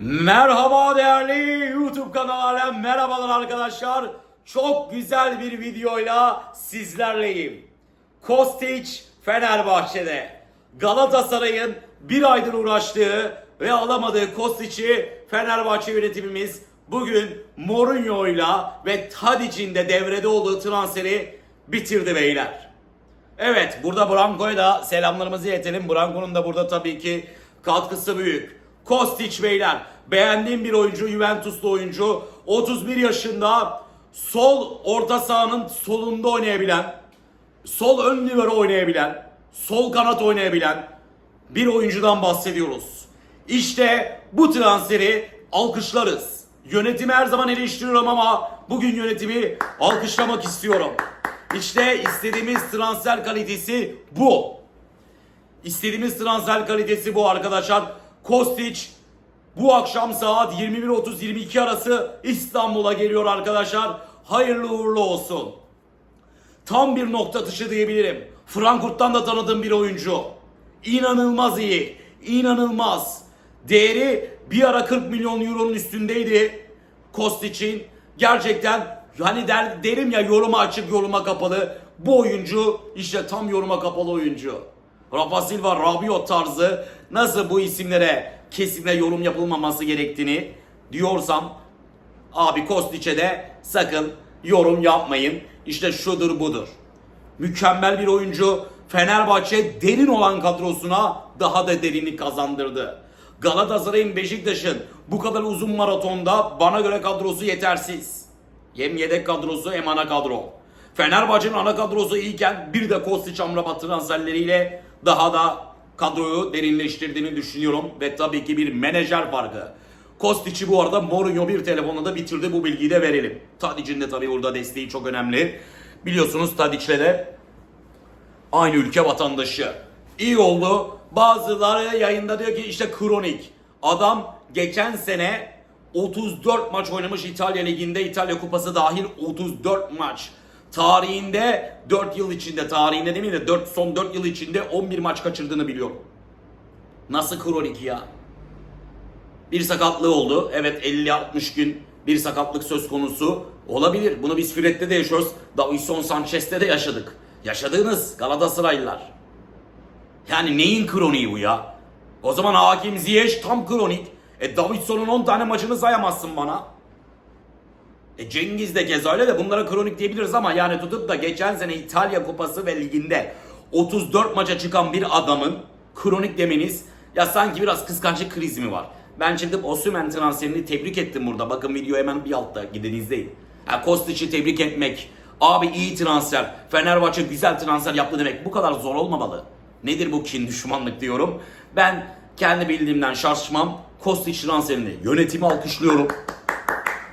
Merhaba değerli YouTube kanalıyla merhabalar arkadaşlar. Çok güzel bir videoyla sizlerleyim. Kostić Fenerbahçe'de. Galatasaray'ın bir aydır uğraştığı ve alamadığı Kostić'i Fenerbahçe yönetimimiz bugün Mourinho'yla ve Tadic'in de devrede olduğu transferi bitirdi beyler. Evet burada Branko'ya da selamlarımızı iletelim. Branko'nun da burada tabii ki katkısı büyük. Kostić beyler beğendiğim bir oyuncu Juventuslu oyuncu 31 yaşında sol orta sahanın solunda oynayabilen sol ön libero oynayabilen sol kanat oynayabilen bir oyuncudan bahsediyoruz. İşte bu transferi alkışlarız. Yönetimi her zaman eleştiriyorum ama bugün yönetimi alkışlamak istiyorum. İşte istediğimiz transfer kalitesi bu. İstediğimiz transfer kalitesi bu arkadaşlar. Kostić bu akşam saat 21.30-22 arası İstanbul'a geliyor arkadaşlar. Hayırlı uğurlu olsun. Tam bir nokta atışı diyebilirim. Frankfurt'tan da tanıdığım bir oyuncu. İnanılmaz iyi. İnanılmaz. Değeri bir ara 40 milyon euronun üstündeydi. Kostić'in. Gerçekten hani der, derim ya yoruma açık yoruma kapalı. Bu oyuncu işte tam yoruma kapalı oyuncu. Rafa Silva, Rabiot tarzı nasıl bu isimlere kesinlikle yorum yapılmaması gerektiğini diyorsam abi Kostić'e de sakın yorum yapmayın. İşte şudur budur. Mükemmel bir oyuncu. Fenerbahçe derin olan kadrosuna daha da derinlik kazandırdı. Galatasaray'ın Beşiktaş'ın bu kadar uzun maratonda bana göre kadrosu yetersiz. Hem yedek kadrosu hem ana kadro. Fenerbahçe'nin ana kadrosu iyiken bir de Kostić Amrabat transferleriyle daha da kadroyu derinleştirdiğini düşünüyorum. Ve tabii ki bir menajer farkı. Kostić'i bu arada Mourinho bir telefonla da bitirdi bu bilgiyi de verelim. Tadic'in de tabii burada desteği çok önemli. Biliyorsunuz Tadic'le de aynı ülke vatandaşı. İyi oldu. Bazıları yayında diyor ki işte kronik. Adam geçen sene 34 maç oynamış İtalya Ligi'nde İtalya Kupası dahil 34 maç. Tarihinde 4 yıl içinde tarihinde değil mi de 4, son 4 yıl içinde 11 maç kaçırdığını biliyorum. Nasıl kronik ya? Bir sakatlığı oldu. Evet 50-60 gün bir sakatlık söz konusu olabilir. Bunu biz Fred'de de yaşıyoruz. Davison Sanchez'te de yaşadık. Yaşadığınız Galatasaraylılar. Yani neyin kroniği bu ya? O zaman Hakim Ziyech tam kronik. E Davidson'un 10 tane maçını sayamazsın bana. E Cengiz de keza öyle de bunlara kronik diyebiliriz ama yani tutup da geçen sene İtalya Kupası ve Ligi'nde 34 maça çıkan bir adamın kronik demeniz ya sanki biraz kıskançlık krizi mi var? Ben çıkıp Osimhen transferini tebrik ettim burada. Bakın video hemen bir altta gidin izleyin. Ya Kostic'i tebrik etmek. Abi iyi transfer. Fenerbahçe güzel transfer yaptı demek. Bu kadar zor olmamalı. Nedir bu kin düşmanlık diyorum. Ben kendi bildiğimden şaşmam. Kostic transferini yönetimi alkışlıyorum.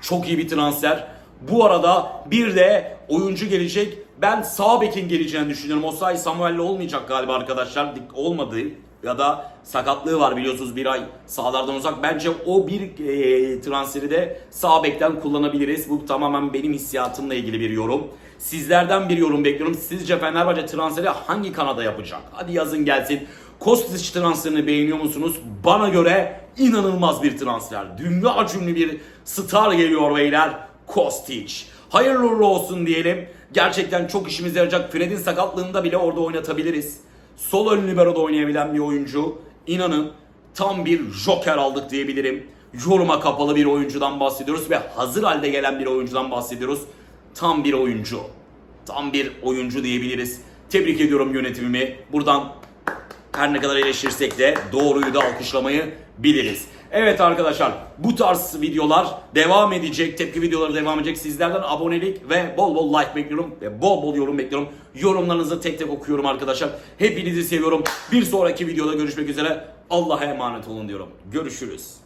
Çok iyi bir transfer. Bu arada bir de oyuncu gelecek. Ben sağ bekin geleceğini düşünüyorum. Osay Samuel'le olmayacak galiba arkadaşlar. Olmadı ya da sakatlığı var biliyorsunuz bir ay sahalardan uzak. Bence o bir e, transferi de sağ bekten kullanabiliriz. Bu tamamen benim hissiyatımla ilgili bir yorum. Sizlerden bir yorum bekliyorum. Sizce Fenerbahçe transferi hangi kanada yapacak? Hadi yazın gelsin. Kostić transferini beğeniyor musunuz? Bana göre inanılmaz bir transfer. Dünya ünlü bir star geliyor beyler. Kostić. Hayırlı uğurlu olsun diyelim. Gerçekten çok işimize yarayacak. Fred'in sakatlığında bile orada oynatabiliriz. Sol ön libero'da oynayabilen bir oyuncu. İnanın tam bir joker aldık diyebilirim. Yoruma kapalı bir oyuncudan bahsediyoruz ve hazır halde gelen bir oyuncudan bahsediyoruz. Tam bir oyuncu. Tam bir oyuncu diyebiliriz. Tebrik ediyorum yönetimimi. Buradan her ne kadar eleştirsek de doğruyu da alkışlamayı biliriz. Evet arkadaşlar bu tarz videolar devam edecek. Tepki videoları devam edecek. Sizlerden abonelik ve bol bol like bekliyorum. Ve bol bol yorum bekliyorum. Yorumlarınızı tek tek okuyorum arkadaşlar. Hepinizi seviyorum. Bir sonraki videoda görüşmek üzere. Allah'a emanet olun diyorum. Görüşürüz.